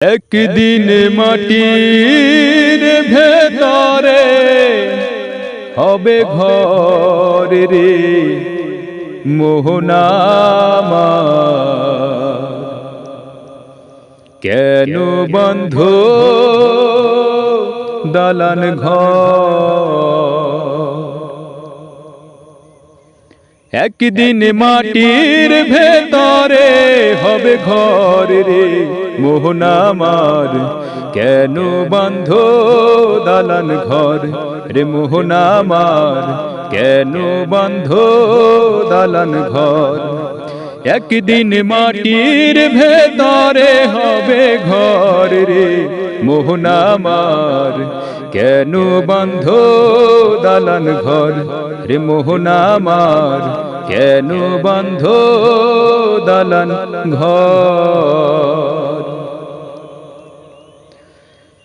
একদিন মাটির ভেতরে হবে ঘর রে মোহনামা কেন বন্ধ দালান ঘর? একদিন মাটির ভেতরে হবে ঘর রে মোহনামার কেন বন্ধ দালান ঘর? রে মোহনামার কেন বন্ধ দালান ঘর? একদিন মাটির ভেতরে হবে ঘর রে মোহনামার কেন বন্ধ দালান ঘর? রে মোহনামার কেন বন্ধ দালান ঘর?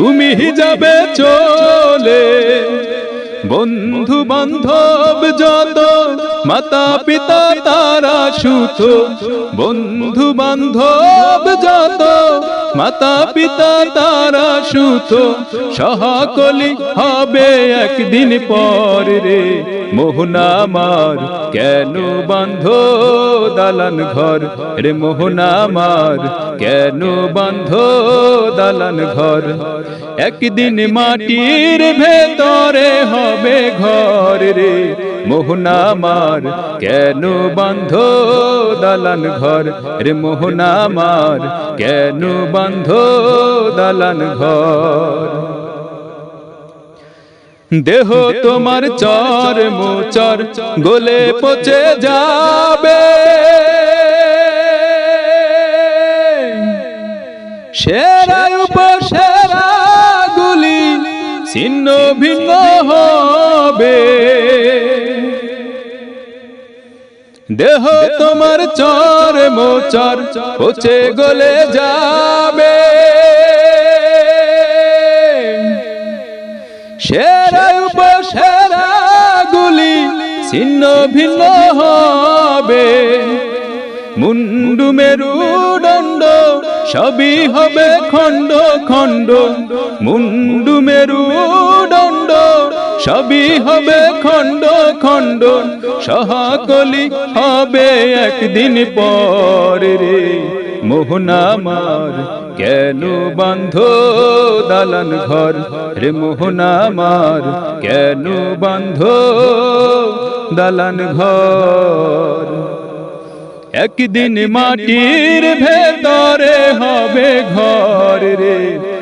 তুমি যাবে চলে। বন্ধু বান্ধব যত মাতা পিতা তারা সুত। বন্ধু বান্ধব যত মাতা পিতা তারা সুত সহাকলি হবে একদিন পর রে। মোহনামার কেন বন্ধ দালান ঘর? রে মোহনামার কেন বন্ধ দালান ঘর? একদিন মাটির ভেতরে হবে ঘর রে। মোহনামার কেন বন্ধ দালান ঘর? রে মোহনামার কেন বন্ধ দালান ঘর? দেহ তোমার চর মোচর, গোলে পচে যাবে। দেহ তোমার চর মোচর পচে গলে যাবে। সেরা উপসেরা গুলি ছিন্ন ভিন্ন হবে। মুন্ডু মেরুদণ্ড সবই হবে খণ্ড খণ্ড। মুন্ডু মেরুদণ্ড সবই হবে খণ্ড খণ্ড, সহাকলি হবে একদিন পর রে। মোহনামার কেন বন্ধ দালান ঘর? রে মোহনামার কেন বন্ধ দালান ঘর? একদিন মাটির ভেতরে হবে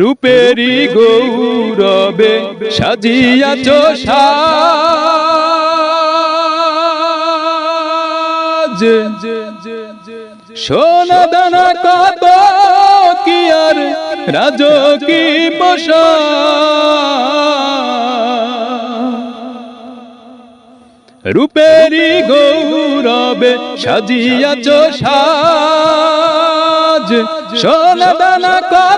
রূপেরি গৌরবে সাজিয়াছ সাজ। সোনা দানা কত কি আর রাজ কি বসা। রূপেরি গৌরবে সাজিয়াছ সাজ। সোনা দানা কত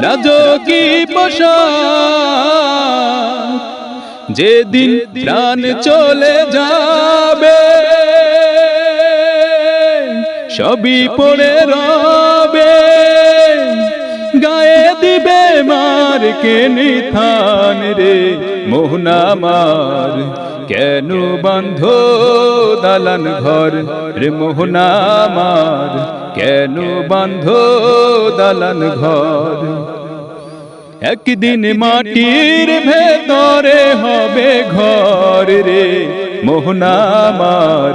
আর রাজ কি বসা যেদিন প্রাণ চলে যাবে সবই পড়ে রবে। দিবে মা আমার কে নিথান রে মোহনামার কেন বন্ধ দালান ঘর? রে মোহনামার কেন বন্ধ দালান ঘর? একদিন মাটির ভেতরে হবে ঘর রে মোহনামার